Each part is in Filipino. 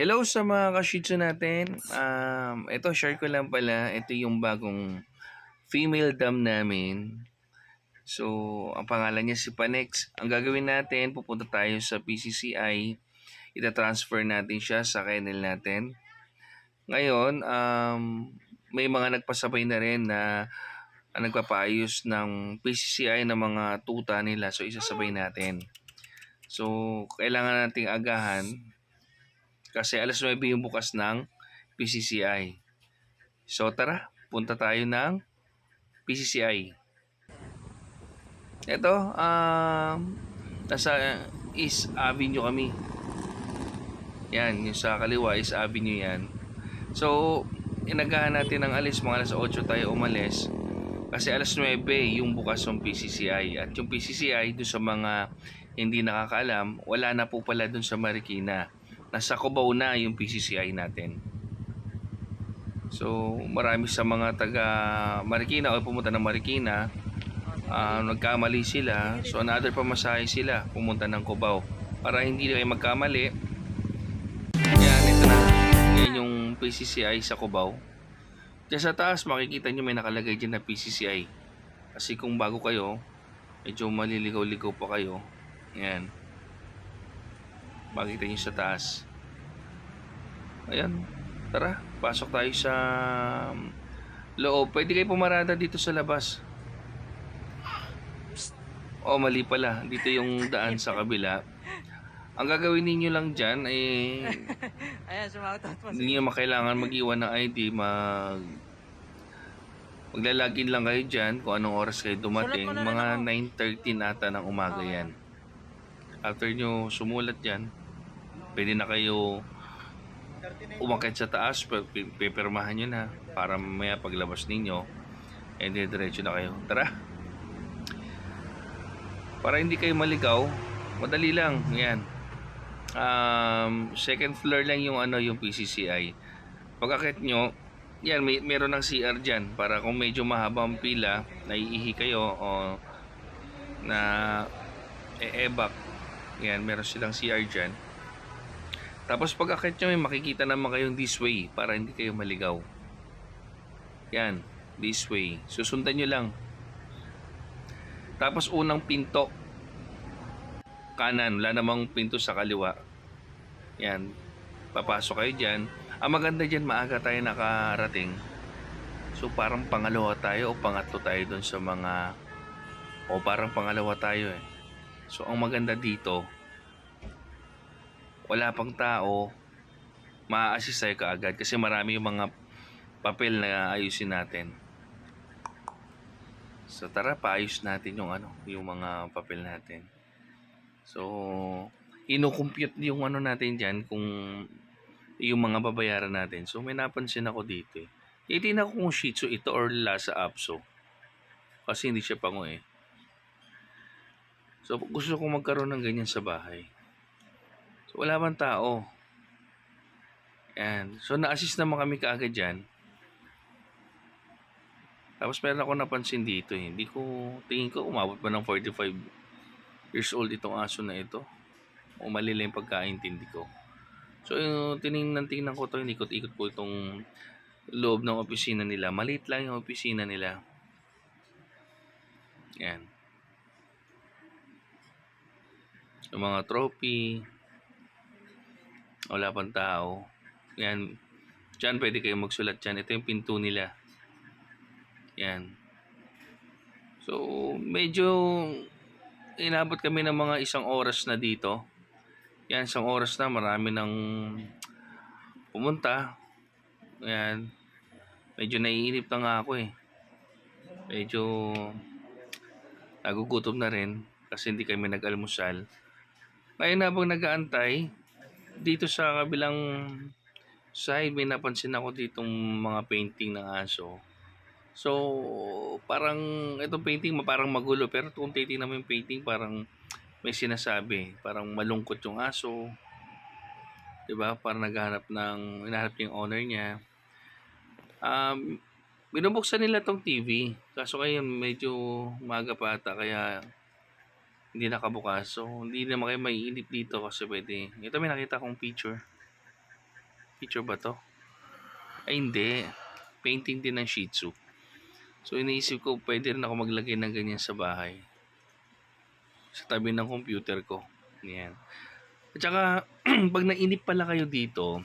Hello sa mga ka-shih natin. Um, ito, share ko lang pala. Ito yung bagong female dam namin. So, ang pangalan niya si Panex. Ang gagawin natin, pupunta tayo sa PCCI. Ita-transfer natin siya sa kennel natin. Ngayon, um, may mga nagpasabay na rin na ang nagpapaayos ng PCCI ng mga tuta nila. So, isasabay natin. So, kailangan nating agahan kasi alas 9 yung bukas ng PCCI. So tara, punta tayo ng PCCI. Ito, um, nasa East Avenue kami. Yan, yung sa kaliwa, East Avenue yan. So, inagahan natin ng alis, mga alas 8 tayo umalis. Kasi alas 9 yung bukas ng PCCI. At yung PCCI, doon sa mga hindi nakakaalam, wala na po pala doon sa Marikina nasa Cubao na yung PCCI natin. So, marami sa mga taga Marikina o pumunta ng Marikina, uh, nagkamali sila. So, another pamasahe sila pumunta ng Cubao. Para hindi kayo magkamali, yan, ito na. Yan yung PCCI sa Cubao. Diyan sa taas, makikita nyo may nakalagay dyan na PCCI. Kasi kung bago kayo, medyo maliligaw-ligaw pa kayo. Yan makikita nyo sa taas. Ayan. Tara pasok tayo sa um, loob. Pwede kayo pumarada dito sa labas. Oh mali pala. Dito yung daan sa kabila. Ang gagawin ninyo lang dyan ay Ayan, sumakot hindi nyo makailangan mag-iwan ng ID mag maglalagin lang kayo dyan kung anong oras kayo dumating. mga 9.30 nata ng umaga yan. After nyo sumulat dyan pwede na kayo umakit sa taas, pipirmahan nyo na para mamaya paglabas ninyo, eh di diretso na kayo. Tara! Para hindi kayo maligaw, madali lang. Yan. Um, second floor lang yung ano yung PCCI. Pagkakit nyo, yan, may, meron ng CR dyan para kung medyo mahaba ang pila, naiihi kayo o na e-evac. Yan, meron silang CR dyan. Tapos pag akit nyo, may makikita naman kayong this way para hindi kayo maligaw. Yan, this way. Susundan nyo lang. Tapos unang pinto. Kanan, wala namang pinto sa kaliwa. Yan, papasok kayo dyan. Ang maganda dyan, maaga tayo nakarating. So parang pangalawa tayo o pangatlo tayo doon sa mga... O parang pangalawa tayo eh. So ang maganda dito, wala pang tao, ma-assist tayo kaagad kasi marami yung mga papel na ayusin natin. So tara, paayos natin yung ano, yung mga papel natin. So, ino-compute yung ano natin diyan kung yung mga babayaran natin. So may napansin ako dito eh. Itin ako kung Shih Tzu ito or Lhasa Apso. Kasi hindi siya pango eh. So gusto kong magkaroon ng ganyan sa bahay. So, wala bang tao. Yan. So, na-assist naman kami kaagad dyan. Tapos, meron ako napansin dito. Eh. Hindi ko, tingin ko, umabot pa ng 45 years old itong aso na ito. O mali lang yung pagkaintindi ko. So, yung tinignan, tingnan ko to, ikot-ikot ko itong loob ng opisina nila. Maliit lang yung opisina nila. Yan. Yung mga trophy, wala pang tao. Yan. Diyan pwede kayo magsulat dyan. Ito yung pinto nila. Yan. So, medyo inabot kami ng mga isang oras na dito. Yan, isang oras na. Marami nang pumunta. Yan. Medyo naiinip na nga ako eh. Medyo nagugutom na rin kasi hindi kami nag-almusal. Ngayon habang nag-aantay, dito sa kabilang side may napansin ako ditong mga painting ng aso. So, parang itong painting parang magulo pero kung titingnan mo yung painting parang may sinasabi, parang malungkot yung aso. 'Di ba? Parang naghahanap ng hinahanap yung owner niya. Um, binubuksan nila tong TV. Kaso ngayon medyo maga pa ata kaya hindi nakabukas. So, hindi naman kayo maiinip dito kasi pwede. Ito may nakita kong picture. Picture ba to? Ay, hindi. Painting din ng Shih Tzu. So, iniisip ko, pwede rin ako maglagay ng ganyan sa bahay. Sa tabi ng computer ko. Yan. At saka, pag nainip pala kayo dito,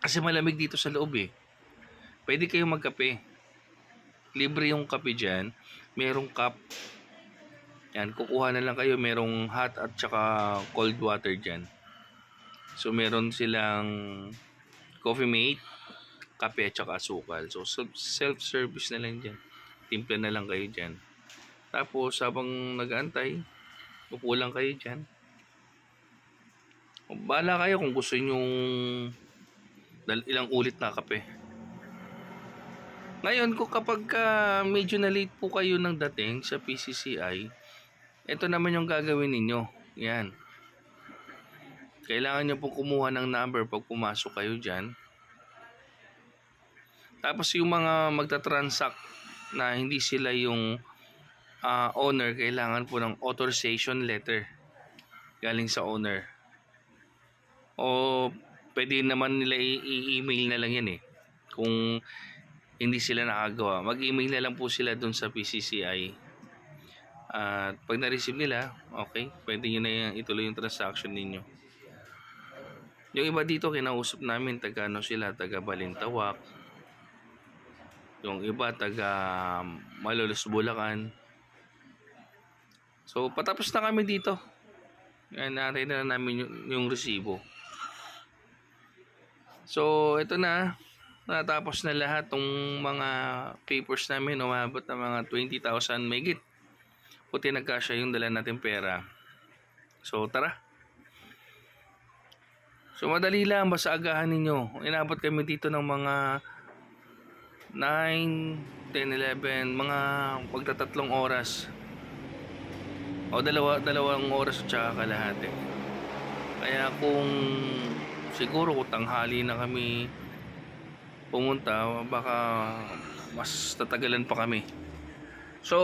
kasi malamig dito sa loob eh. Pwede kayong magkape. Libre yung kape dyan. Merong cup. Yan, kukuha na lang kayo. Merong hot at saka cold water dyan. So, meron silang coffee mate, kape at saka asukal. So, self- self-service na lang dyan. Timpla na lang kayo dyan. Tapos, habang nag-aantay, upo lang kayo dyan. Bala kayo kung gusto nyo ilang ulit na kape. Ngayon, kung kapag ka medyo na late po kayo ng dating sa PCCI, ito naman yung gagawin ninyo. Yan. Kailangan nyo po kumuha ng number pag pumasok kayo dyan. Tapos yung mga magta-transact na hindi sila yung ah, owner, kailangan po ng authorization letter galing sa owner. O pwede naman nila i-email na lang yan eh. Kung hindi sila nakagawa. Mag-email na lang po sila dun sa PCCI. At pag na-receive nila, okay, pwede nyo na ituloy yung transaction ninyo. Yung iba dito, kinausap namin, taga ano sila, taga Balintawak. Yung iba, taga Malolos, Bulacan. So, patapos na kami dito. Yan, natin na namin yung, yung resibo. So, ito na. Natapos na lahat tong mga papers namin. Umabot na mga 20,000 megit. Puti nagkasya yung dala natin pera. So, tara. So, madali lang. Basta agahan ninyo. Inabot kami dito ng mga 9, 10, 11, mga magtatatlong oras. O dalawa, dalawang oras at saka kalahati. Kaya kung siguro kung tanghali na kami pumunta, baka mas tatagalan pa kami. So,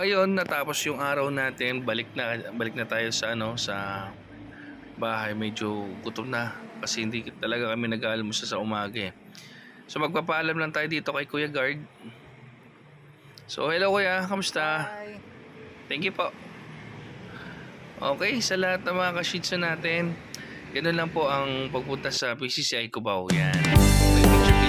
ayun, natapos yung araw natin. Balik na balik na tayo sa ano, sa bahay. Medyo gutom na kasi hindi talaga kami nag-aalmusal sa umaga eh. So, magpapaalam lang tayo dito kay Kuya Guard. So, hello Kuya, kamusta? Bye. Thank you po. Okay, sa lahat ng mga kashitsu natin, ganun lang po ang pagpunta sa PCCI Cubao. Yan.